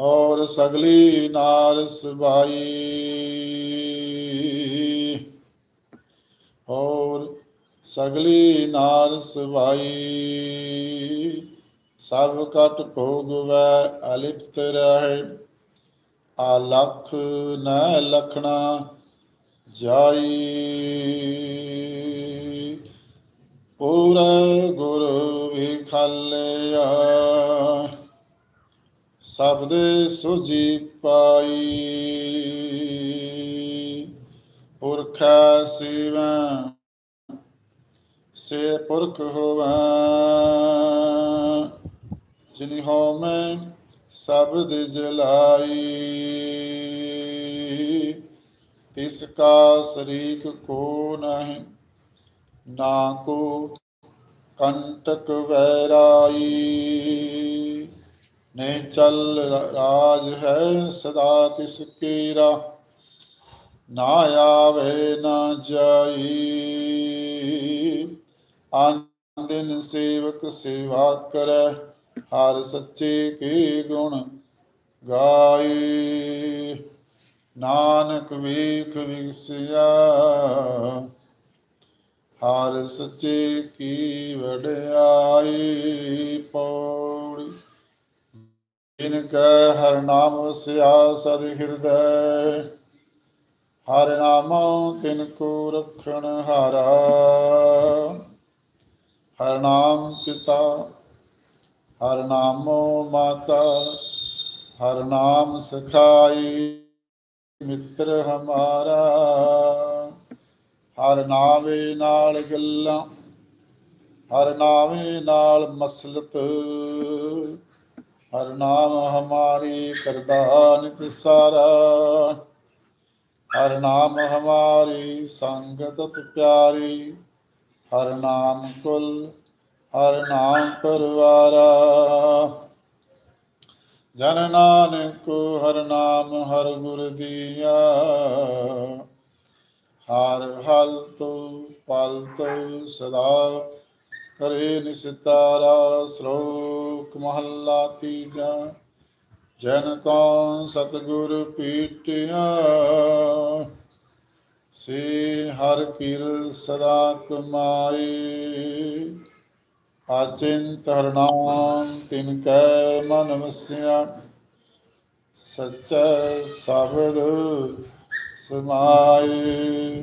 ਔਰ ਸਗਲੀ ਨਾਰ ਸਬਾਈ। ਔਰ ਸਗਲੀ ਨਾਰ ਸਬਾਈ। ਸਭ ਕਟ ਭੋਗ ਵੈ ਅਲਿਪਤ ਰਹੇ। ਆਲਖ ਨ ਲਖਣਾ ਜਾਈ। ਪੂਰਾ ਗੁਰ ਵਿਖਾਲਿਆ ਸ਼ਬਦ ਸੁਜੀ ਪਾਈ। ਪੁਰਖ ਸਿਵੈ, ਸੇ ਪੁਰਖ ਹੋਵੈ। ਜਿਨਿ ਮੈਂ ਸ਼ਬਦ ਜਲਾਈ। ਤਿਸ ਕਾ ਸਰੀਕ ਕੋ ਨਹੀਂ, ਨਾ ਕੋ ਕੰਟਕ ਵੈਰਾਈ। ਨਹੀਂ ਚਲ ਰਾਜ ਹੈ ਸਦਾ ਤਿਸ ਕੀਰਾ ਨਾ ਆਵੇ ਨਾ ਜਾਈ। ਅਨ ਸੇਵਕ ਸੇਵਾ ਕਰੈ, ਹਰ ਸੱਚੇ ਕੀ ਗੁਣ ਗਾਈ। ਨਾਨਕ ਵੇਖ ਵਿਗਸਿਆ, ਹਰ ਸੱਚੇ ਕੀ ਵਡਿਆਈ। ਪੌੜੀ ਜਿਨ ਕੈ ਹਰ ਨਾਮ ਵਸਿਆ ਸਦ ਹਿਰਦੈ। ਹਰ ਨਾਮੋ ਤਿਨ ਕੋ ਰਖਣ ਹਾਰਾ। ਹਰ ਨਾਮ ਪਿਤਾ, ਹਰ ਨਾਮੋ ਮਾਤਾ, ਹਰ ਨਾਮ ਸਖਾਈ ਮਿੱਤਰ ਹਮਾਰਾ। ਹਰ ਨਾਵੇ ਨਾਲ ਗੱਲਾਂ, ਹਰ ਨਾਵੇ ਨਾਲ ਮਸਲਤ। ਹਰ ਨਾਮ ਹਮਾਰੀ ਕਰਦਾ ਨਿਤ ਸਾਰਾ। ਹਰ ਨਾਮ ਹਮਾਰੀ ਸੰਗਤ ਪਿਆਰੀ। ਹਰ ਨਾਮ ਕੁਲ, ਹਰ ਨਾਮ ਪਰਵਾਰਾ। ਜਨ ਨਾਨਕ ਹਰ ਨਾਮ ਹਰ ਗੁਰ ਦੀਆ। ਹਰ ਹਲ ਤੋ ਪਲ ਤੋ ਸਦਾ ਕਰੇ ਨਿਸਤਾਰਾ ਸ਼ਲੋਕ ਮਹੱਲਾ ਤੀਜਾ। ਜਨ ਕੋ ਸਤਗੁਰ ਪੀਟਿਆ, ਸੇ ਹਰ ਕਿਰ ਸਦਾ ਕਮਾਏ। ਆਚਿੰਤ ਹਰਨਾਮ ਤਿਨ ਕੈ ਮਨ ਵਸਿਆ, ਸਚੈ ਸ਼ਬਦ ਸਮਾਏ।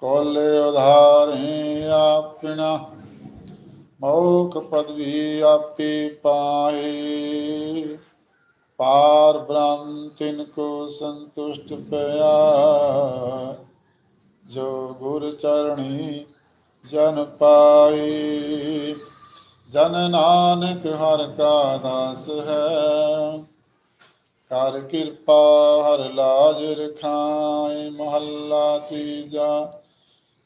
ਕੋਲੇ ਉਧਾਰੇ ਆਪਣਾ ਮੋਖ ਪਦਵੀ ਆਪੇ ਪਾਏ। ਪਾਰ ਬ੍ਰਹਮ, ਤਿਨ ਕੋ ਸੰਤੁਸ਼ਟ ਪਿਆ। ਜੋ ਗੁਰ ਚਰਣੀ ਜਨ ਪਾਏ। ਜਨ ਨਾਨਕ ਹਰ ਕਾ ਦਾਸ ਹੈ। ਕਰ ਕਿਰਪਾ ਹਰ ਲਾਜ ਰਖਾਏ। ਮਹੱਲਾ ਤੀਜਾ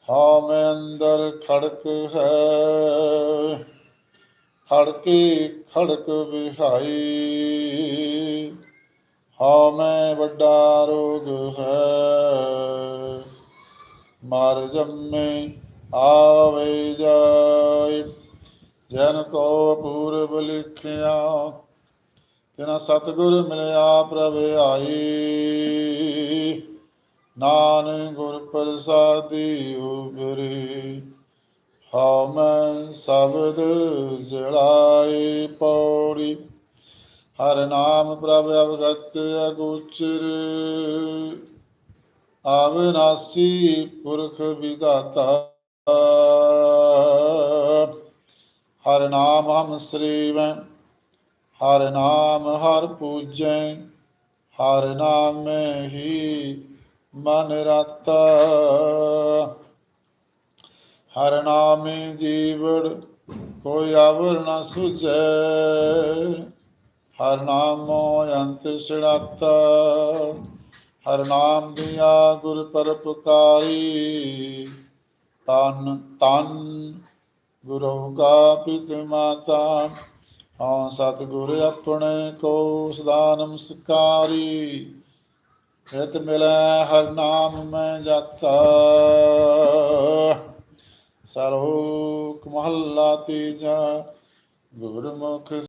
ਹਾਂ ਮੈਂ ਅੰਦਰ ਖੜਕ ਹੈ, ਖੜਕੇ ਖੜਕ ਵਿਹਾਈ। ਹਾਂ ਮੈਂ ਵੱਡਾ ਰੋਗ ਹੈ, ਮਾਰ ਜੰਮੇ ਆਵੇ ਜਾਏ। ਜਨ ਕੋ ਪੂਰਬ ਲਿਖਿਆ, ਤਿਨਾ ਸਤਗੁਰ ਮਿਲਿਆ ਪ੍ਰਭ ਆਈ। ਨਾਨਕ ਗੁਰ ਪ੍ਰਸਾਦੀ ਉਬਰੀ ਹਉ ਮੈਂ ਸ਼ਬਦ ਜਲਾਏ ਪੌੜੀ। ਹਰ ਨਾਮ ਪ੍ਰਭ ਅਵਗਤ ਅਗੋਚਰ ਆਵਨਾਸੀ ਪੁਰਖ ਵਿਦਾਤਾ ਹਰ ਨਾਮ ਹਮ ਸ੍ਰੀਵੈ, ਹਰ ਨਾਮ ਹਰ ਪੂਜੈ, ਹਰ ਨਾਮ ਹੀ ਮਨ ਰਤਾ। ਹਰ ਨਾਮੇ ਜੀਵੜ, ਕੋਈ ਆਵਰ ਨ ਸੁਝੈ। ਹਰ ਨਾਮੋ ਅੰਤ ਛੜਾਤਾ। ਹਰ ਨਾਮ ਦਿਆ ਗੁਰ ਪਰਪਕਾਰੀ ਤਨ ਤਨ ਗੁਰੂ ਕਾ ਪਿਤ ਮਾਤਾ। ਹਾਂ ਸਤਿਗੁਰ ਆਪਣੇ ਕੋ ਸਦਾ ਨਮਸਕਾਰੀ। ਹਿਤ ਮਿਲੈ ਹਰ ਨਾਮ ਮੈਂ ਜਾਤਾ ਸਰੋਕ ਮਹੱਲਾ ਤੀਜਾ ਗੁਰਮੁਖ